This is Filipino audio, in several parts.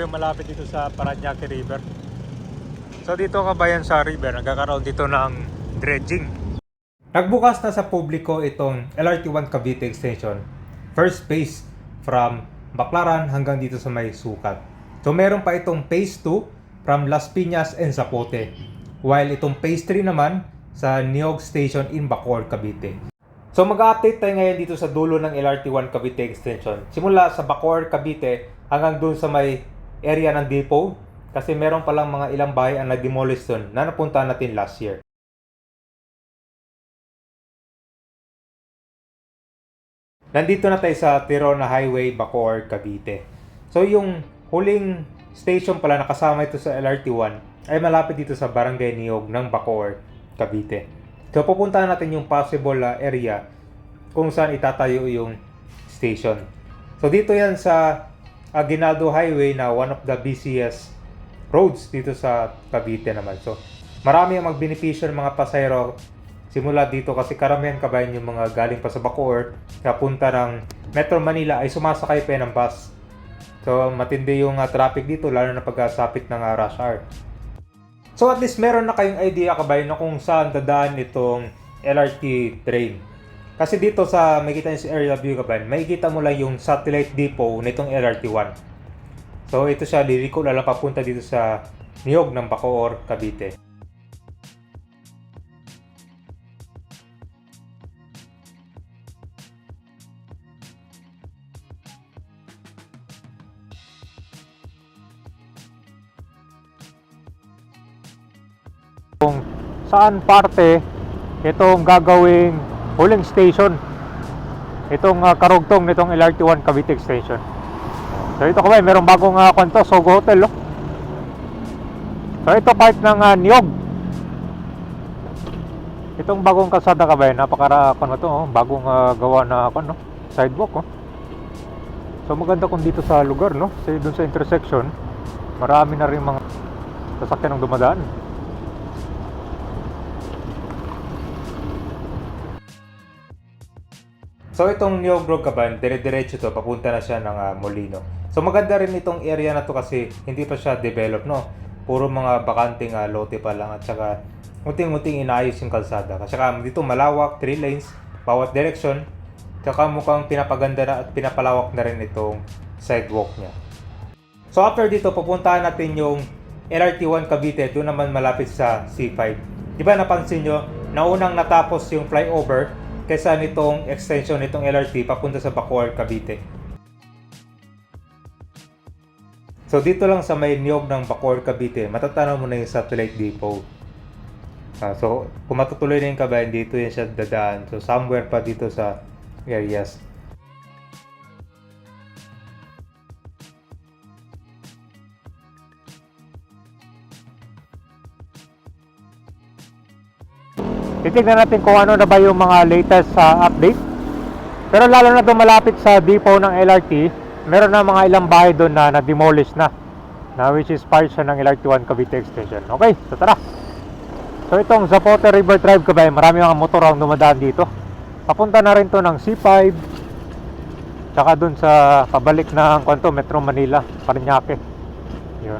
yung malapit dito sa Paranaque River. So dito kabayan sa river, nagkakaroon dito ng dredging. Nagbukas na sa publiko itong LRT1 Cavite Extension. First phase from Baclaran hanggang dito sa may sukat. So meron pa itong phase 2 from Las Piñas and Zapote. While itong phase 3 naman sa Niog Station in Bacoor, Cavite. So mag-update tayo ngayon dito sa dulo ng LRT1 Cavite Extension. Simula sa Bacoor, Cavite hanggang dun sa may area ng depot kasi meron palang mga ilang bahay ang nag-demolish dun na napunta natin last year. Nandito na tayo sa Tirona Highway, Bacoor, Cavite. So yung huling station pala na kasama ito sa LRT1 ay malapit dito sa Barangay Niog ng Bacoor, Cavite. So pupuntahan natin yung possible uh, area kung saan itatayo yung station. So dito yan sa Aguinaldo Highway na one of the busiest roads dito sa Cavite naman. So marami ang magbenepisyo ng mga pasahero simula dito kasi karamihan kabayan yung mga galing pa sa Bacoor kapunta ng Metro Manila ay sumasakay pa ng bus. So matindi yung uh, traffic dito lalo na pagkasapit ng uh, rush hour. So at least meron na kayong idea kabayan na kung saan dadaan itong LRT train. Kasi dito sa makikita niyo sa area view kabayan, makikita mo lang yung satellite depot nitong LRT1. So ito siya, liliko na lang papunta dito sa Niog ng Bacoor, Cavite. kung saan parte itong gagawing huling station. Itong uh, karugtong nitong LRT1 Cavite Extension. So ito kabay merong bagong uh, kwanto Sogo Hotel oh. so ito part ng uh, Niog itong bagong kalsada kabay napakara ano to oh, bagong uh, gawa na ano, sidewalk oh. so maganda kung dito sa lugar no? Kasi dun sa intersection marami na rin mga sasakyan ang dumadaan So itong Neogrog Kaban, dire-diretso to, papunta na siya ng ah, Molino. So maganda rin itong area na to kasi hindi pa siya develop, no? Puro mga bakanting ah, lote pa lang at saka unting-unting inayos yung kalsada. Kasi saka dito malawak, 3 lanes, bawat direction. Tsaka mukhang pinapaganda na at pinapalawak na rin itong sidewalk niya. So after dito, pupuntahan natin yung LRT1 Cavite, doon naman malapit sa C5. Di ba napansin nyo, naunang natapos yung flyover kaysa nitong extension nitong LRT papunta sa Bacoor, Cavite. So dito lang sa may niyog ng Bacoor, Cavite, matatanaw mo na yung satellite depot. Ah, so kung matutuloy na yung kabayan, dito yan siya dadaan. So somewhere pa dito sa areas. Titignan natin kung ano na ba yung mga latest sa update. Pero lalo na doon malapit sa depot ng LRT, meron na mga ilang bahay doon na na-demolish na. Na which is part siya ng LRT1 Cavite Extension. Okay, so tara. So itong Zapote River Drive kabay, marami mga motor ang dumadaan dito. Papunta na rin to ng C5. Tsaka doon sa pabalik ng kwanto, Metro Manila, Paranaque. Yun.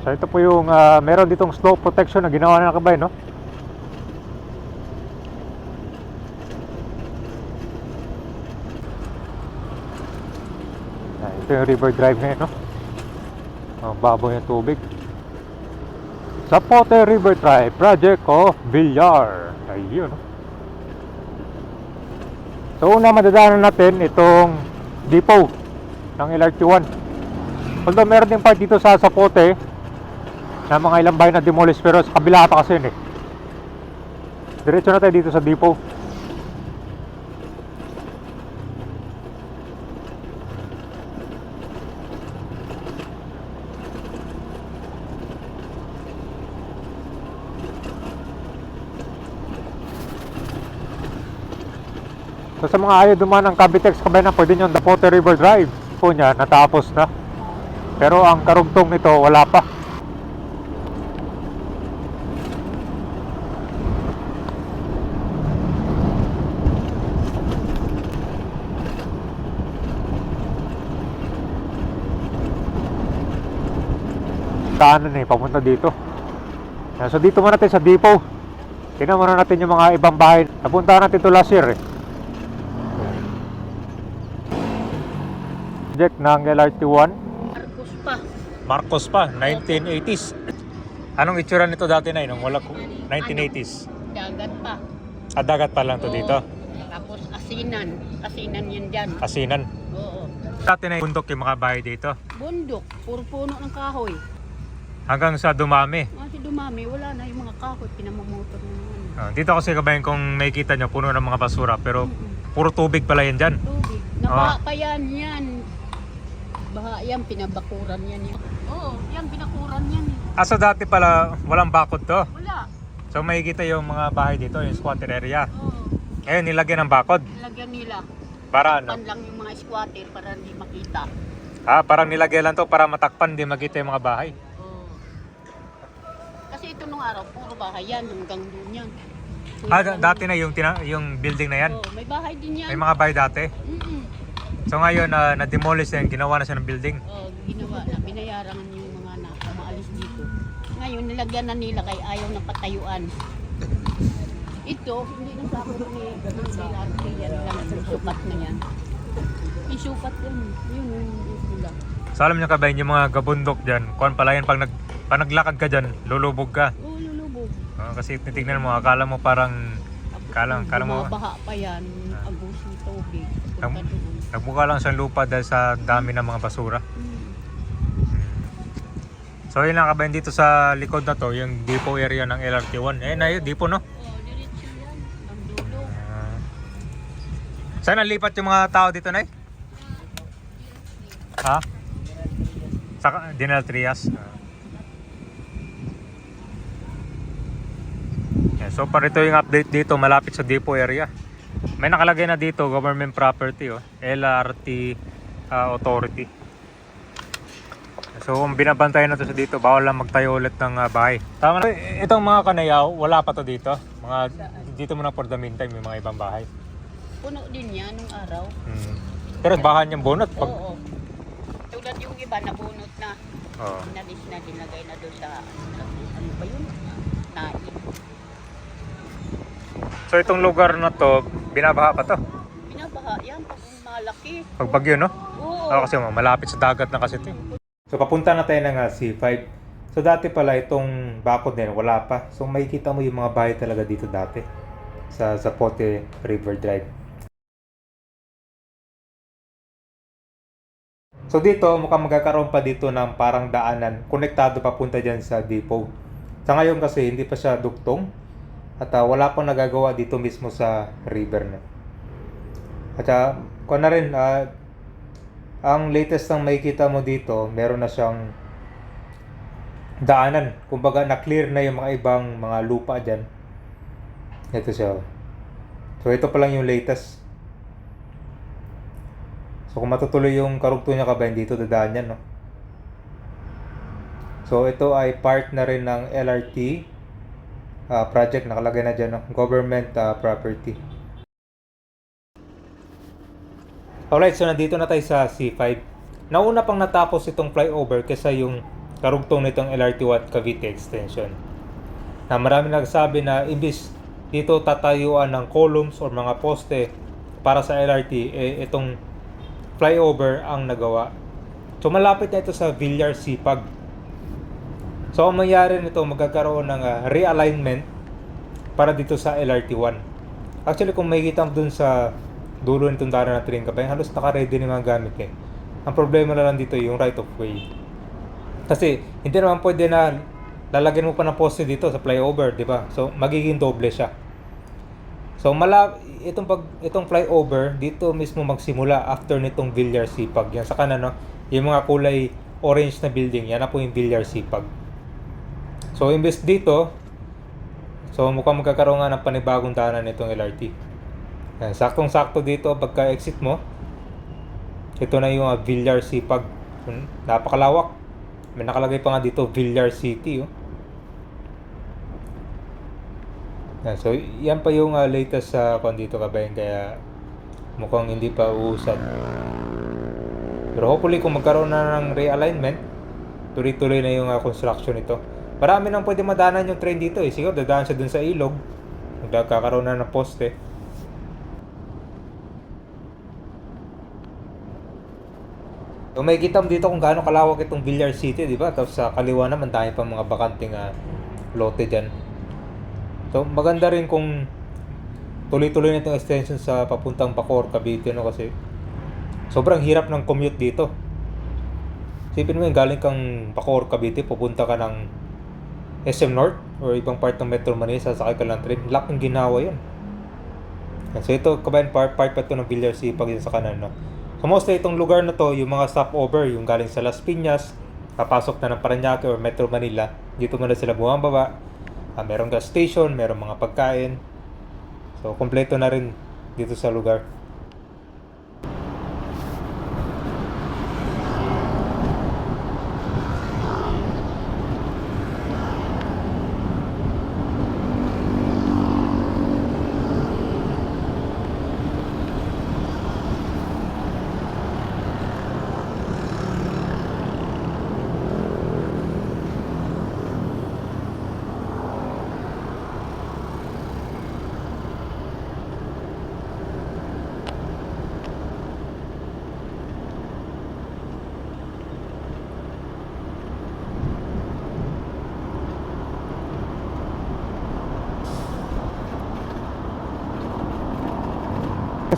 So ito po yung uh, meron ditong slope protection na ginawa na kabay, no? Ito yung river drive ngayon, no? Ang babaw yung tubig. Zapote River Drive, Project of Villar. Ayun, no? So, una madadaanan natin itong depot ng LRT1. Although meron din part dito sa Zapote na mga ilang bahay na demolish pero sa kabila pa kasi yun eh. Diretso na tayo dito sa depot. So sa mga ayaw dumaan ng Cavitex Cabana, pwede nyo Dapote River Drive po niya, natapos na. Pero ang karugtong nito, wala pa. daanan eh, papunta dito. So dito muna natin sa depot. Tingnan muna natin yung mga ibang bahay. Napuntahan natin ito last year eh. Project ng LRT1. Marcos pa. Marcos pa, 1980s. Anong itsura nito dati na nung wala ko 1980s? Dagat pa. Ah, dagat pa lang to Oo. dito. Tapos asinan. Asinan yan dyan. Asinan. Oo. Dati na bundok yung mga bahay dito. Bundok. Puro puno ng kahoy. Hanggang sa dumami. Kasi dumami, wala na yung mga kahoy. Pinamamotor na naman. Ah, dito kasi kabayan kung makikita nyo, puno ng mga basura. Pero Mm-mm. puro tubig pala yan dyan. Tubig. Nabaha pa yan. Yan. Baha yan. Pinabakuran yan. yan. Oo. Yan. Binakuran yan. eh. Ah, so dati pala walang bakod to. Wala. So makikita yung mga bahay dito, yung squatter area. Oo. Ngayon nilagyan ng bakod. Nilagyan nila. Para ano? Pan lang yung mga squatter para hindi makita. Ah, parang nilagyan lang to para matakpan, di makita yung mga bahay. Oo. Kasi ito nung araw, puro bahay yan. Hanggang doon yan. Ah, da- dati na yung, tina- yung building na yan. Oo, may bahay din yan. May mga bahay dati. Mm-mm. So ngayon, ah, na-demolish na yan, ginawa na siya ng building. Oh, ginawa na, binayaran yung mga na maalis dito. Ngayon, nilagyan na nila kay ayaw na patayuan. Ito, hindi na sa akin ni Bilarte yan lang, yung sukat na yan. Yung sukat yan, yun yung sila. So alam nyo kabayan, yung mga gabundok dyan, kuhan pala yan, pag, nag, pag naglakad ka dyan, lulubog ka. Oo, lulubog. Ah, kasi titignan mo, akala mo parang, Kala- kala mo- Bumabaha pa yan, Ah. agos ng tubig. Doon. nagmukha lang sa lupa dahil sa dami ng mga basura. Mm. So yun lang kabayan dito sa likod na to, yung depot area ng LRT1. Eh, na yun, depot no? Oh, diretso yan, ang dulo. Ah. saan nalipat yung mga tao dito, Nay? Ha? Sa Dinal Trias? Ah. Yeah, so parito yung update dito, malapit sa depot area. May nakalagay na dito, government property, oh, LRT ah, Authority. So kung binabantayan na to sa dito, bawal lang magtayo ulit ng ah, bahay. Tama na. Eh, Itong mga kanayaw, wala pa to dito. Mga dito muna for the meantime, yung mga ibang bahay. Puno din yan nung araw. Hmm. Pero bahan yung bunot. Pag, Oo. Tulad yung iba, nabunot na. oh. Inalis na, dinagay na doon sa, ano ba yun? Nain. So itong lugar na to, binabaha pa to. Binabaha yan pag malaki. Pag bagyo, no? Oo. Oh, kasi malapit sa dagat na kasi ito. So papunta na tayo ng ah, C5. So dati pala itong bakod na yan, wala pa. So makikita mo yung mga bahay talaga dito dati. Sa Zapote River Drive. So dito, mukhang magkakaroon pa dito ng parang daanan. Konektado papunta dyan sa depot. Sa ngayon kasi, hindi pa siya duktong. At ah, wala pang nagagawa dito mismo sa river na. At uh, kung na rin, ah, ang latest ng makikita mo dito, meron na siyang daanan. Kumbaga, na-clear na yung mga ibang mga lupa dyan. Ito siya. So, ito pa lang yung latest. So, kung matutuloy yung karugtong niya kabayan dito, dadaan yan, no? So, ito ay part na rin ng LRT ah, project. Nakalagay na dyan, no? Government ah, property. Alright, so nandito na tayo sa C5. Nauna pang natapos itong flyover kaysa yung karugtong nitong LRT1 Cavite Extension. Na marami nagsabi na imbis dito tatayuan ng columns or mga poste para sa LRT, eh, itong flyover ang nagawa. So malapit na ito sa Villar Sipag. So ang mangyari nito, magkakaroon ng ah, realignment para dito sa LRT1. Actually, kung makikita mo dun sa dulo nitong daanan na train kapay, halos naka-ready na mga gamit eh. Ang problema na lang dito yung right of way. Kasi hindi naman pwede na lalagyan mo pa ng poste dito sa flyover, di ba? So magiging doble siya. So mala itong pag itong flyover dito mismo magsimula after nitong Villar Sipag. Yan sa kanan no, yung mga kulay orange na building, yan na po yung Villar Sipag. So imbes dito, so mukhang magkakaroon nga ng panibagong daanan nitong LRT. Yan, saktong-sakto dito pagka exit mo. Ito na yung uh, Villar Sipag. Hmm, napakalawak. May nakalagay pa nga dito Villar City. Oh. Yan, so yan pa yung uh, latest sa uh, dito kabayan kaya mukhang hindi pa uusad. Pero hopefully kung magkaroon na ng realignment, tuloy-tuloy na yung ah, construction nito. Marami nang pwede madanan yung train dito eh. Siguro dadaan siya dun sa ilog. Magkakaroon na ng poste. So may kita mo dito kung gaano kalawak itong Villar City, di ba? Tapos sa kaliwa naman dahil pa mga bakanting ah, lote dyan. So maganda rin kung tuloy-tuloy na itong extension sa papuntang Bacoor, Cavite, no? Kasi sobrang hirap ng commute dito. Sipin mo yung galing kang Bacoor, Cavite, pupunta ka ng SM North or ibang part ng Metro Manila, sasakay ka lang train. Laking ginawa yun. So ito, kabayan part, part pa ito ng Villar City pag yun sa kanan, no? So mostly itong lugar na to, yung mga stopover, yung galing sa Las Piñas, papasok na ng Parañaque or Metro Manila, dito muna sila bumababa. Ah, merong gas station, merong mga pagkain. So, kompleto na rin dito sa lugar.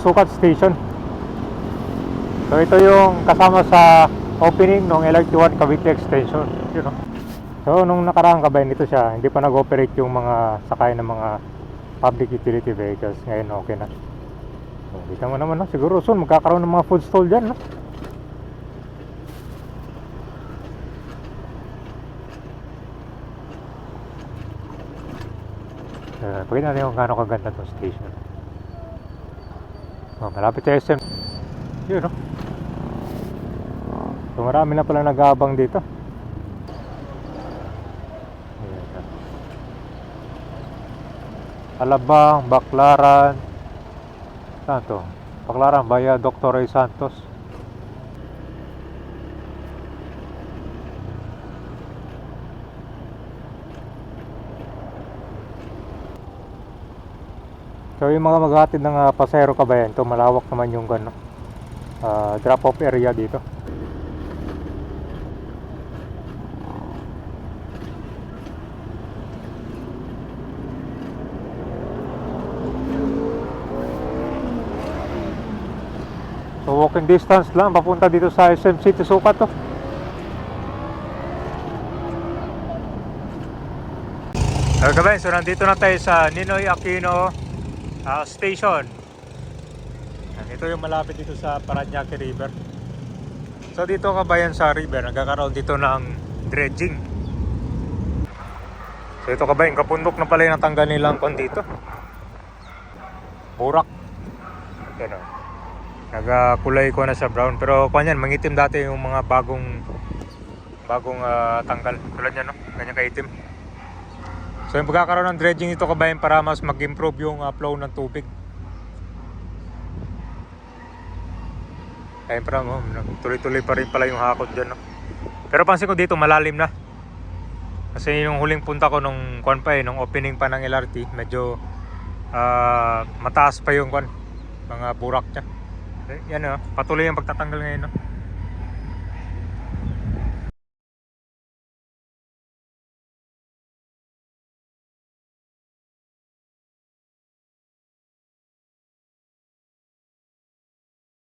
Sukat Station. So ito yung kasama sa opening ng LRT1 Cavite Extension. You know. So nung nakaraang kabayan nito siya, hindi pa nag-operate yung mga sakay ng mga public utility vehicles. Ngayon okay na. So, kita mo naman, no? siguro soon magkakaroon ng mga food stall dyan. No? Uh, pakita natin kung gaano kaganda itong station. Oh, malapit sa SM. Yun, no? So, marami na pala nag-aabang dito. Alabang, Baklaran. Saan to? Baklaran, Baya Dr. Ray Santos. So yung mga maghatid ng uh, pasero kabayan, to malawak naman yung ano, ah, drop off area dito. So walking distance lang papunta dito sa SM City Sukat to. Okay kabayan, so nandito na tayo sa Ninoy Aquino ah, Station. Ito yung malapit dito sa Paranaque River. So dito kabayan sa river, nagkakaroon dito ng dredging. So ito kabayan, kapundok na pala yung natanggal nilang kon dito. Burak. Yan o. Nagakulay ko na sa brown. Pero kanyan, mangitim dati yung mga bagong bagong ah, tanggal. Tulad yan no, ganyan kaitim. So yung pagkakaroon ng dredging dito kabayan para mas mag-improve yung uh, flow ng tubig. Ayun para mo, tuloy-tuloy pa rin pala yung hakot dyan. No? Pero pansin ko dito malalim na. Kasi yung huling punta ko nung kwan pa eh, nung opening pa ng LRT, medyo ah, mataas pa yung kwan, mga burak niya. Eh, yan oh, patuloy yung pagtatanggal ngayon. No?